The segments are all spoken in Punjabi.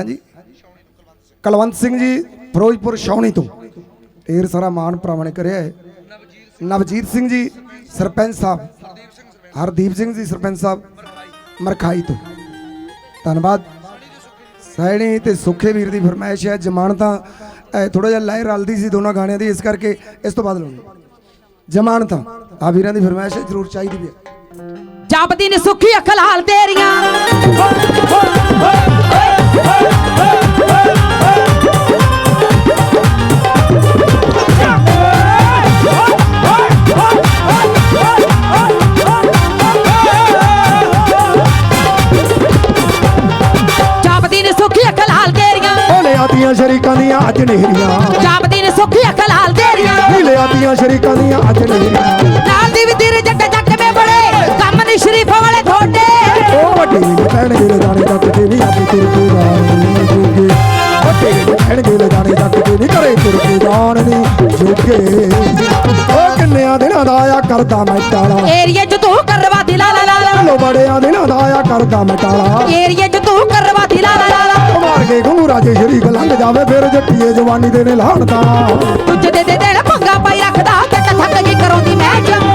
ਹਾਂਜੀ। ਕਲਵੰਤ ਸਿੰਘ ਜੀ, ਫਿਰੋਜ਼ਪੁਰ ਛਾਉਣੀ ਤੋਂ। ਢੇਰ ਸਾਰਾ ਮਾਣ ਭਰਾਵਾਂ ਨੇ ਕਰਿਆ ਹੈ। ਨਵਜੀਤ ਸਿੰਘ ਜੀ, ਸਰਪੰਚ ਸਾਹਿਬ। ਹਰਦੀਪ ਸਿੰਘ ਜੀ, ਸਰਪੰਚ ਸਾਹਿਬ, ਮਰਖਾਈ ਤੋਂ। ਧੰਨਵਾਦ। ਸੈਣੀ ਤੇ ਸੁੱਖੇ ਵੀਰ ਦੀ ਫਰਮਾਇਸ਼ ਹੈ। ਜ਼ਮਾਨਤਾਂ ਥੋੜਾ ਜਿਹਾ ਲਾਇ ਰਲਦੀ ਸੀ ਦੋਨਾਂ ਗਾਣਿਆਂ ਦੀ, ਇਸ ਕਰਕੇ ਇਸ ਤੋਂ ਬਾਅਦ ਲਾਉਣੀ ਜ਼ਮਾਨਤਾਂ ਆ ਵੀਰਾਂ ਦੀ ਫਰਮਾਇਸ਼ ਹੈ, ਜ਼ਰੂਰ ਚਾਹੀਦੀ ਵੀ ਹੈ। ਜਪਦੀ ਨੇ ਸੁੱਖੀ ਅੱਖ ਤੇਰੀਆਂ। ਆਦੀਆਂ ਸ਼ਰੀਕਾਂ ਦੀਆਂ ਅੱਜ ਨਹਿਰੀਆਂ। ਜਪਦੀ ਨੇ ਸੁੱਖੀ ਅੱਖ ਲਾਲ ਤੇਰੀਆਂ। ਹੀਲੇ ਆਦੀਆਂ ਸ਼ਰੀਕਾਂ ਦੀਆਂ ਅੱਜ ਨਹਿਰੀਆਂ। ਨਾਲ ਦੀ ਵੀ ਤੇਰੇ ਜੱਟ ਜੱਟ ਮੇ ਬੜੇ। ਕੰਮ ਨਹੀਂ ਸ਼ਰੀਫਾਂ ਵਾਲੇ ਥੋੜੇ ਉਹ ਵੱਡੇ ਨੇ ਕਹਿਣਗੇ ਜਾਣ ਨਹੀਂ ਜੋਗੇ। ਉਹ ਕਿੰਨਿਆਂ ਦਿਨਾਂ ਦਾ ਆਇਆ ਕਰਦਾ ਮੈਂ ਟਾਲਾ। ਏਰੀਏ ਚ ਤੂੰ ਕਰਵਾ ਦਿਲਾ ਲਾ ਲਾ ਲਾ ਲੋ। ਬੜਿਆਂ ਦਿਨਾਂ ਦਾ ਆਇਆ ਕਰਦਾ ਮੈਂ ਟਾਲਾ। ਏਰੀਏ ਚ ਤੂੰ ਕਰਵਾ ਦਿਲਾ ਲਾ ਲਾ ਲਾ ਮਾਰ ਕੇ ਘੁੰਗਰਾ ਜੇ ਸ਼ਰੀਕ ਲੰਘ ਜਾਵੇ ਫਿਰ ਜੱਟੀਏ ਜਵਾਨੀ ਦੇ ਨੇ ਲਾਹਣਦਾ ਤੁਝ ਦੇ ਦੇ ਦੇਣਾ ਪੰਗਾ ਪਾਈ ਰੱਖਦਾ ਜੱਟ ਥੱਕ ਗਈ ਕਰਾਉਂਦੀ ਮੈਂ ਜਮਾਨ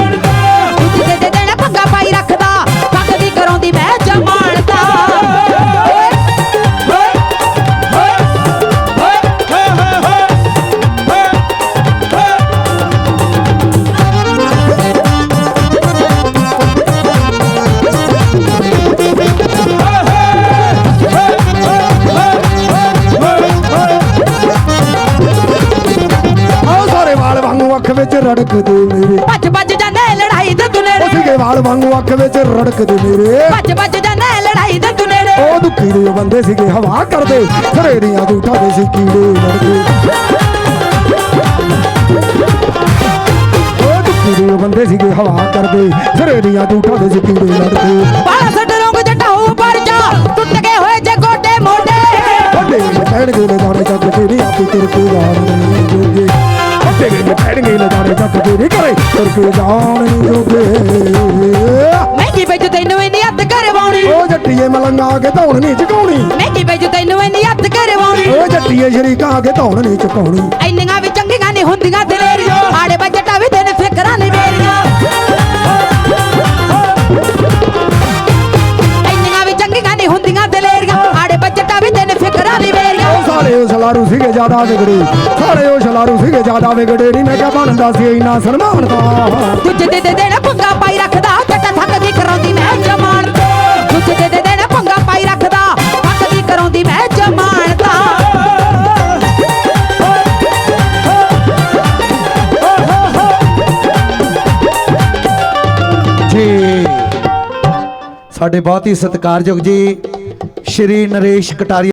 ਅੱਖ ਵਿੱਚ ਰੜਕਦੇ ਮੇਰੇ। ਭੱਜ ਭੱਜ ਜਾਂਦੇ ਲੜਾਈ ਦੇ ਤੂੰ ਉਹ ਨੇੜੇ ਸੀਗੇ ਵਾਲ ਵਾਂਗੂ ਅੱਖ ਵਿੱਚ ਰੜਕਦੇ ਮੇਰੇ। ਭੱਜ ਭੱਜ ਜਾਂਦੇ ਲੜਾਈ ਦੇ ਤੂੰ ਨੇੜੇ ਉਹ ਦੁੱਖੀ ਦੇ ਬੰਦੇ ਸੀਗੇ ਹਵਾ ਕਰਦੇ। ਝੂਠਾਂ ਦੇ ਸੀ ਕੀੜੇ ਲੜਦੇ ਉਹ ਦੁੱਖੀ ਦੇ ਬੰਦੇ ਸੀਗੇ ਹਵਾ ਕਰਦੇ। ਦੀਆਂ ਝੂਠਾਂ ਦੇ ਸੀ ਕੀੜੇ ਲੜਦੇ ਬਾਲਾ ਸੱਟ ਰੋਂਗ ਜੱਟਾ ਹੋ ਪਰ ਜਾ ਟੁੱਟ ਗਏ ਹੋਏ ਜੇ ਗੋਡੇ ਮੋਢੇ। ਵੱਡੇ ਨੇ ਕਹਿਣਗੇ ਲੈ ਜਾਣੇ ਚੱਕ ਨਹੀਂ ਆਪੇ ਤੁਰ ਜੋਗੇ ਵੱਡੇ ਨੇ ਕਹਿਣਗੇ ਲੈ ਜਾਣੇ ਚੱਕ ਕੇ ਨਹੀਂ ਕਰੇ ਤੁਰ ਕੇ ਜਾਣ ਜੋਗੇ ਮਹਿੰਗੀ ਵਿੱਚ ਤੈਨੂੰ ਇੰਨੀ ਹੱਦ ਕਰਵਾਉਣੀ ਉਹ ਜੱਟੀਏ ਮਲੰਗਾ ਕੇ ਧੌਣ ਨਹੀਂ ਚਕਾਉਣੀ ਮਹਿੰਗੀ ਵਿੱਚ ਤੈਨੂੰ ਇੰਨੀ ਹੱਦ ਕਰਵਾਉਣੀ ਉਹ ਜੱਟੀਏ ਸ਼ਰੀਕਾਂ ਕੇ ਧੌਣ ਨਹੀਂ ਚਕਾਉਣੀ ਇੰਨੀਆਂ ਸੀਗੇ ਜ਼ਿਆਦਾ ਵਿਗੜੇ। ਸਾਰੇ ਉਹ ਸਲਾਰੂ ਸੀਗੇ ਜ਼ਿਆਦਾ ਵਿਗੜੇ। ਨਹੀਂ ਮੈਂ ਕਿਹਾ ਬਣਦਾ ਸੀ ਇੰਨਾ ਸਨਮਾਨ ਦਾ ਦੂਜੇ ਦੇ ਦੇ ਦੇਣਾ ਪੰਗਾ ਪਾਈ ਰੱਖਦਾ ਜੱਟਾ ਥੱਕ ਗਈ ਕਰਾਉਂਦੀ ਮੈਂ ਜਮਾਨ ਦੂਜੇ ਦੇ ਦੇ ਦੇਣਾ ਪੰਗਾ ਪਾਈ ਰੱਖਦਾ ਥੱਕ ਗਈ ਕਰਾਉਂਦੀ ਮੈਂ ਜਮਾਨਤਾ ਜੀ। ਸਾਡੇ ਬਹੁਤ ਹੀ ਸਤਿਕਾਰਯੋਗ ਜੀ ਸ਼੍ਰੀ ਨਰੇਸ਼ ਕਟਾਰੀ